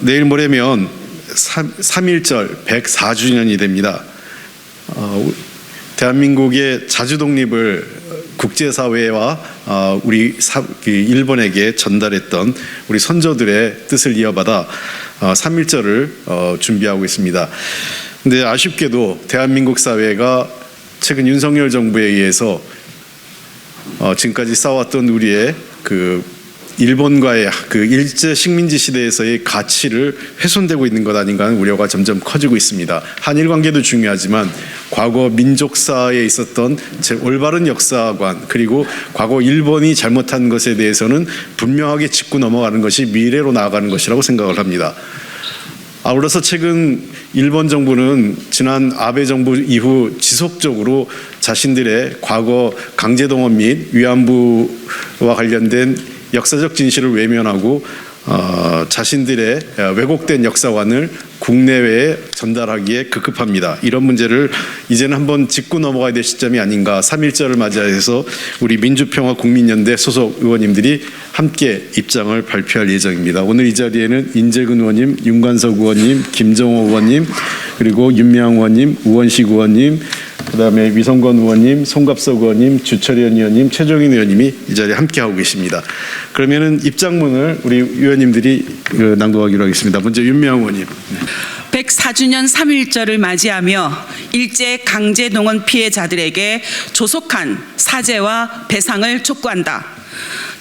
내일 모레면 3, 3.1절 104주년이 됩니다. 어, 대한민국의 자주 독립을 국제사회와 어, 우리 사, 그 일본에게 전달했던 우리 선조들의 뜻을 이어받아 어, 3.1절을 어, 준비하고 있습니다. 근데 아쉽게도 대한민국 사회가 최근 윤석열 정부에 의해서 어, 지금까지 쌓아왔던 우리의 그 일본과의 그 일제 식민지 시대에서의 가치를 훼손되고 있는 것 아닌가 하는 우려가 점점 커지고 있습니다. 한일 관계도 중요하지만 과거 민족사에 있었던 제 올바른 역사관 그리고 과거 일본이 잘못한 것에 대해서는 분명하게 짚고 넘어가는 것이 미래로 나아가는 것이라고 생각을 합니다. 아울러서 최근 일본 정부는 지난 아베 정부 이후 지속적으로 자신들의 과거 강제동원 및 위안부와 관련된 역사적 진실을 외면하고 어, 자신들의 왜곡된 역사관을 국내외에 전달하기에 급급합니다. 이런 문제를 이제는 한번 짚고 넘어가야 될 시점이 아닌가. 3.1절을 맞이해서 우리 민주평화 국민연대 소속 의원님들이 함께 입장을 발표할 예정입니다. 오늘 이 자리에는 인재근 의원님, 윤관석 의원님, 김정호 의원님, 그리고 윤미향 의원님, 우원식 의원님, 그다음에 위성권 의원님, 송갑석 의원님, 주철현 의원님, 최종인 의원님이 이 자리에 함께 하고 계십니다. 그러면은 입장문을 우리 의원님들이 그 낭독하기로 하겠습니다. 먼저 윤미향 의원님. 네. 104주년 3.1절을 맞이하며 일제 강제 동원 피해자들에게 조속한 사죄와 배상을 촉구한다.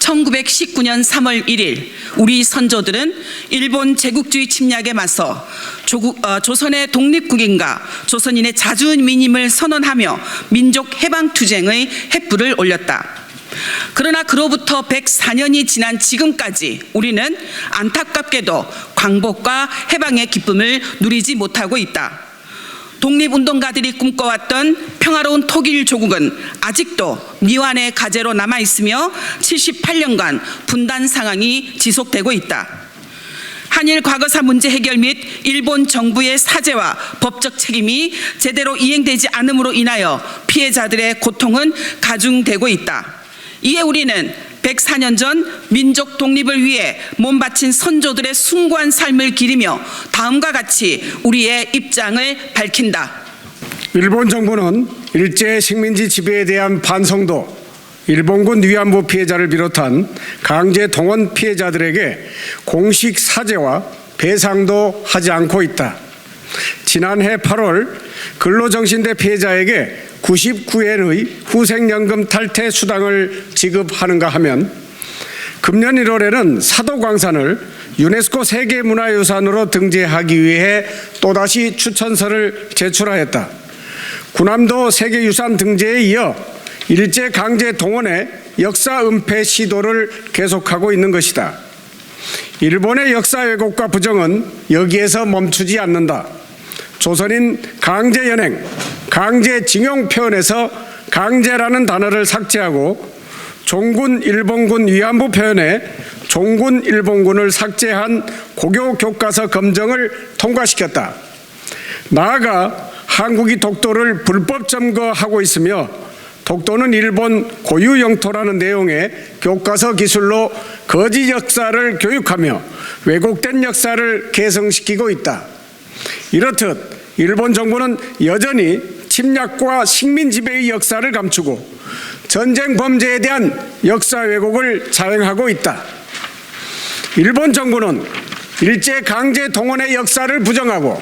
1919년 3월 1일 우리 선조들은 일본 제국주의 침략에 맞서 조국, 어, 조선의 독립국인과 조선인의 자주민임을 선언하며 민족 해방 투쟁의 횃불을 올렸다. 그러나 그로부터 104년이 지난 지금까지 우리는 안타깝게도 광복과 해방의 기쁨을 누리지 못하고 있다. 독립운동가들이 꿈꿔왔던 평화로운 독일 조국은 아직도 미완의 가제로 남아 있으며 78년간 분단 상황이 지속되고 있다. 한일 과거사 문제 해결 및 일본 정부의 사죄와 법적 책임이 제대로 이행되지 않음으로 인하여 피해자들의 고통은 가중되고 있다. 이에 우리는 104년 전 민족 독립을 위해 몸바친 선조들의 숭고한 삶을 기리며 다음과 같이 우리의 입장을 밝힌다. 일본 정부는 일제 식민지 지배에 대한 반성도 일본군 위안부 피해자를 비롯한 강제 동원 피해자들에게 공식 사죄와 배상도 하지 않고 있다. 지난해 8월 근로정신대 피해자에게 99엔의 후생연금 탈퇴 수당을 지급하는가 하면 금년 1월에는 사도광산을 유네스코 세계문화유산으로 등재하기 위해 또다시 추천서를 제출하였다. 군함도 세계유산 등재에 이어 일제 강제 동원의 역사 은폐 시도를 계속하고 있는 것이다. 일본의 역사 왜곡과 부정은 여기에서 멈추지 않는다. 조선인 강제 연행, 강제 징용 표현에서 강제라는 단어를 삭제하고 종군 일본군 위안부 표현에 종군 일본군을 삭제한 고교 교과서 검정을 통과시켰다. 나아가 한국이 독도를 불법 점거하고 있으며 독도는 일본 고유 영토라는 내용의 교과서 기술로 거짓 역사를 교육하며 왜곡된 역사를 개성시키고 있다. 이렇듯 일본 정부는 여전히 침략과 식민 지배의 역사를 감추고 전쟁 범죄에 대한 역사 왜곡을 자행하고 있다. 일본 정부는 일제 강제 동원의 역사를 부정하고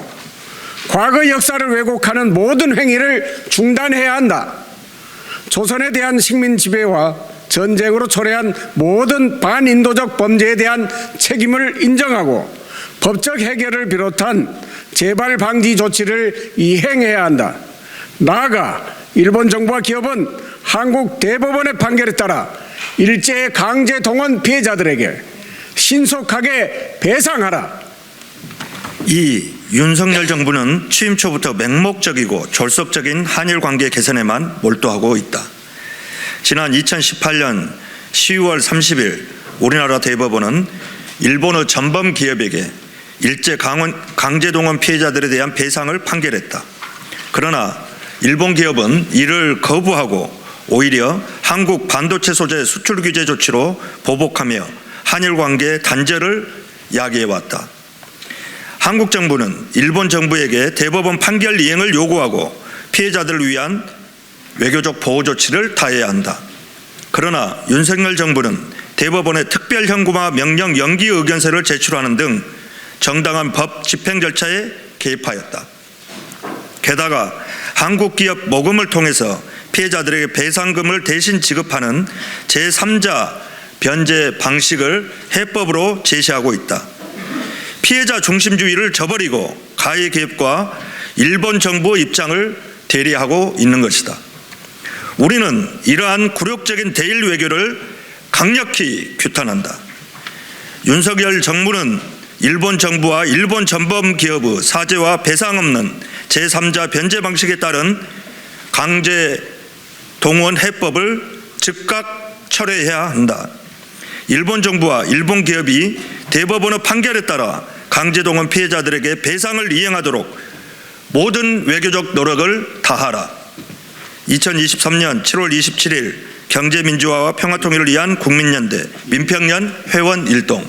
과거 역사를 왜곡하는 모든 행위를 중단해야 한다. 조선에 대한 식민 지배와 전쟁으로 초래한 모든 반인도적 범죄에 대한 책임을 인정하고 법적 해결을 비롯한 재발 방지 조치를 이행해야 한다. 나아가 일본 정부와 기업은 한국 대법원의 판결에 따라 일제 강제 동원 피해자들에게 신속하게 배상하라. 이 윤석열 정부는 취임 초부터 맹목적이고 졸속적인 한일 관계 개선에만 몰두하고 있다. 지난 2018년 12월 30일 우리나라 대법원은 일본의 전범 기업에게 일제 강원, 강제동원 피해자들에 대한 배상을 판결했다. 그러나 일본 기업은 이를 거부하고 오히려 한국 반도체 소재 수출 규제 조치로 보복하며 한일 관계 단절을 야기해 왔다. 한국 정부는 일본 정부에게 대법원 판결 이행을 요구하고 피해자들을 위한 외교적 보호 조치를 다해야 한다. 그러나 윤석열 정부는 대법원에 특별 현금화 명령 연기 의견서를 제출하는 등 정당한 법 집행 절차에 개입하였다. 게다가 한국 기업 모금을 통해서 피해자들에게 배상금을 대신 지급하는 제3자 변제 방식을 해법으로 제시하고 있다. 피해자 중심주의를 저버리고 가해 기업과 일본 정부의 입장을 대리하고 있는 것이다. 우리는 이러한 굴욕적인 대일 외교를 강력히 규탄한다. 윤석열 정부는 일본 정부와 일본 전범 기업의 사죄와 배상 없는 제3자 변제 방식에 따른 강제 동원 해법을 즉각 철회해야 한다. 일본 정부와 일본 기업이 대법원의 판결에 따라 강제 동원 피해자들에게 배상을 이행하도록 모든 외교적 노력을 다하라. 2023년 7월 27일 경제민주화와 평화통일을 위한 국민연대 민평년 회원 일동